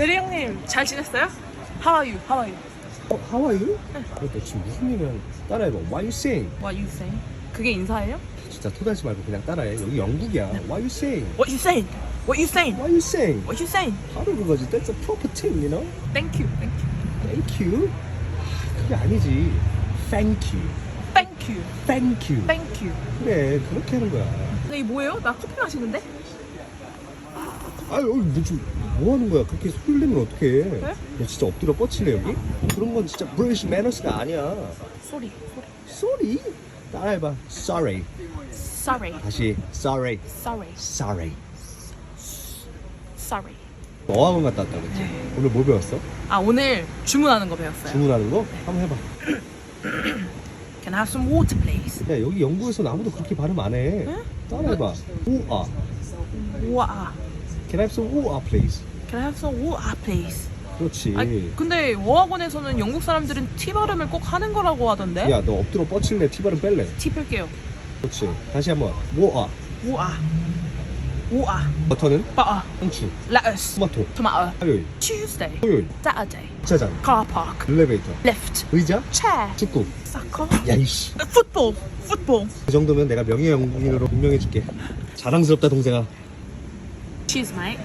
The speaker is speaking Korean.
제리 형님 잘 지냈어요? How are you? How are you? 어, 하와이? 너 지금 무슨 얘기야? 따라해봐. Why you saying? What you saying? 그게 인사예요? 진짜 토달지 말고 그냥 따라해. 여기 영국이야. Why you saying? What you saying? What you saying? Why you saying? What you saying? 바로 그거지. That's a proper thing, you know? Thank you. Thank you. Thank you? 아, 그게 아니지. Thank you. Thank you. Thank you. Thank you. 그래, 그렇게 하는 거야. 근데 이게 뭐예요? 나 커피 마시는데? 아유, 뭐, 좀, 뭐 하는 거야? 그렇게 소리를 내면 어떡해? 네? 너 진짜 엎드려 뻗칠래, 여기? 그런 건 진짜 British manners가 아니야. 소리. 소리. 따라해봐. Sorry. Sorry. 다시. Sorry. Sorry. Sorry. Sorry. 어학원 갔다 왔다 그랬지? 오늘 뭐 배웠어? 아 오늘 주문하는 거 배웠어요. 주문하는 거? 한번 해봐. Can I have some water, please? 야, 여기 영국에서 아무도 그렇게 발음 안 해. 따라해봐. 우아. 우아. Can I have some 우아, please? Can I have some water, please? 그렇지. 아, 근데 어학원에서는 영국 사람들은 T 발음을 꼭 하는 거라고 하던데? 야, 너 엎드려 뻗칠래? 티바름 뺄래? T 뺄게요. 그렇지. 다시 한번. 우아. 우아. 우아. 버터는? Butter. 상추. Lettuce. 토마토. Tomato. 화요일. Tuesday. 토요일. Saturday. 주차장. Car park. 엘리베이터. Lift. 의자. Chair. 축구. Soccer. 야, 이씨. Football. Football. 그 정도면 내가 명예 영국인으로 임명해줄게. 자랑스럽다, 동생아. Cheers, mate.